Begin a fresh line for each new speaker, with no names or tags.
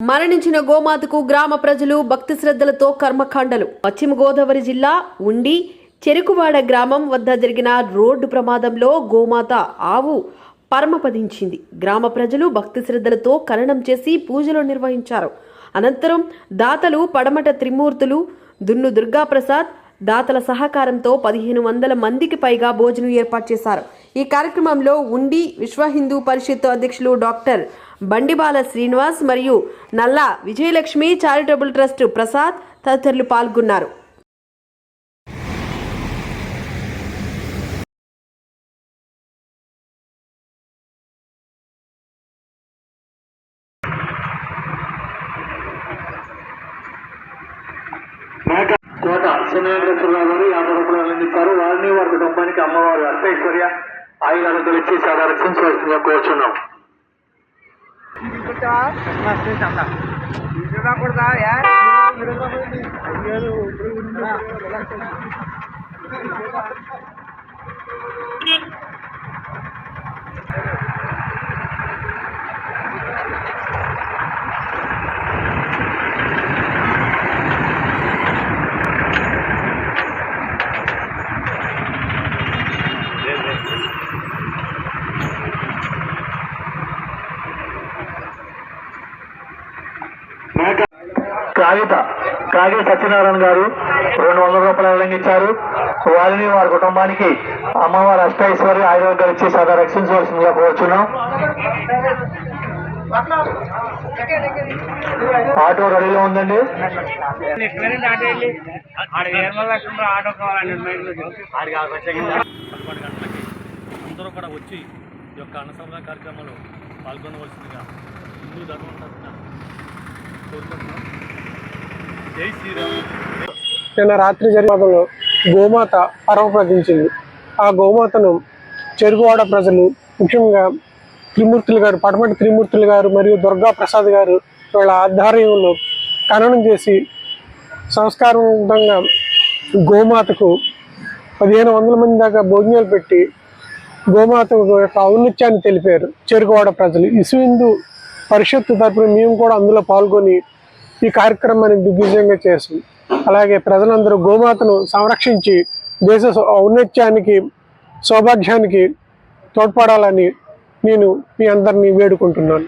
మరణించిన గోమాతకు గ్రామ ప్రజలు భక్తి శ్రద్ధలతో కర్మకాండలు. పశ్చిమ గోదావరి జిల్లా ఉండి చెరుకువాడ గ్రామం వద్ద జరిగిన రోడ్డు ప్రమాదంలో గోమాత ఆవు పరమపదించింది గ్రామ ప్రజలు భక్తి శ్రద్ధలతో కరణం చేసి పూజలు నిర్వహించారు. అనంతరం దాతలు పడమట త్రిమూర్తులు దున్ను దుర్గాప్రసాద్ దాతల సహకారంతో పదిహేను వందల మందికి పైగా భోజనం ఏర్పాటు చేశారు. ఈ కార్యక్రమంలో ఉండి విశ్వ హిందూ పరిషత్ అధ్యక్షులు డాక్టర్ బండిబాల శ్రీనివాస్ మరియు నల్లా విజయలక్ష్మి చారిటబుల్ ట్రస్ట్ ప్రసాద్ తదితరులు పాల్గొన్నారు.
కోట శనివేంద్రేశ్వరరావు గారు యాభై రూపాయలు అందించారు. వారిని వారి కుటుంబానికి అమ్మవారు అష్టైశ్వర్య ఆయుధాలతో ఇచ్చి సాధారణ కోరుచున్నాం. Thank you. కాగిత కాగిత సత్యనారాయణ గారు రెండు వందల రూపాయలు అందించారు వారిని వారి కుటుంబానికి అమ్మవారి అష్టైశ్వర్య ఆయుర్వేదాలు ఇచ్చి సదా రక్షించవలసిందిగా కోరుచున్నాం. ఆటో రెడీలో ఉందండి.
అందరూ కూడా వచ్చి ఈ యొక్క అన్నసంబ కార్యక్రమంలో పాల్గొనవలసిందిగా హిందూ ధర్మం తరఫున కోరుకుంటున్నాం.
నిన్న రాత్రి జరిగిన గోమాత పరమప్రదించింది ఆ గోమాతను చెరుకువాడ ప్రజలు ముఖ్యంగా త్రిమూర్తులు గారు పడమటి త్రిమూర్తులు గారు మరియు దుర్గా ప్రసాద్ గారు వీళ్ళ ఆధ్వర్యంలో ఖననం చేసి సంస్కారవంతంగా గోమాతకు పదిహేను వందల మంది దాకా భోజనాలు పెట్టి గోమాత యొక్క ఔన్నత్యాన్ని తెలిపారు. చెరుకువాడ ప్రజలు. ఇసు హిందూ పరిషత్తు తరపున మేము కూడా అందులో పాల్గొని ఈ కార్యక్రమాన్ని దిగ్విజయంగా చేసాం అలాగే ప్రజలందరూ గోమాతను సంరక్షించి దేశ సౌ- ఔన్నత్యానికి సౌభాగ్యానికి తోడ్పడాలని నేను మీ అందరినీ వేడుకుంటున్నాను.